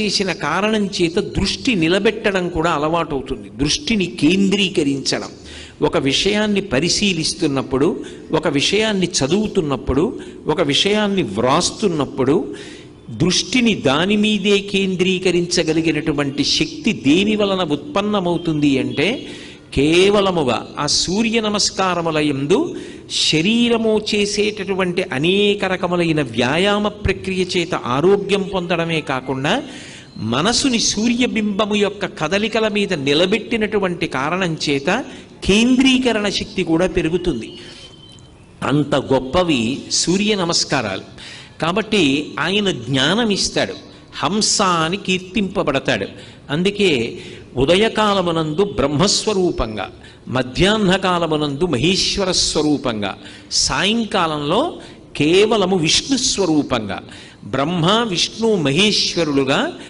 చేసిన కారణం చేత దృష్టి నిలబెట్టడం కూడా అలవాటవుతుంది. దృష్టిని కేంద్రీకరించడం. ఒక విషయాన్ని పరిశీలిస్తున్నప్పుడు ఒక విషయాన్ని చదువుతున్నప్పుడు ఒక విషయాన్ని వ్రాస్తున్నప్పుడు దృష్టిని దాని మీదే కేంద్రీకరించగలిగినటువంటి శక్తి దేని వలన ఉత్పన్నమవుతుంది అంటే కేవలముగా ఆ సూర్య నమస్కారముల యందు శరీరము చేసేటటువంటి అనేక రకములైన వ్యాయామ ప్రక్రియ చేత ఆరోగ్యం పొందడమే కాకుండా మనసుని సూర్యబింబము యొక్క కదలికల మీద నిలబెట్టినటువంటి కారణం చేత కేంద్రీకరణ శక్తి కూడా పెరుగుతుంది. అంత గొప్పవి సూర్య నమస్కారాలు. కాబట్టి ఆయన జ్ఞానం ఇస్తాడు. హంస అని కీర్తింపబడతాడు. అందుకే ఉదయకాలమునందు బ్రహ్మస్వరూపంగా మధ్యాహ్నకాలమునందు మహేశ్వర స్వరూపంగా సాయంకాలంలో కేవలము విష్ణు స్వరూపంగా బ్రహ్మ విష్ణు మహేశ్వరులుగా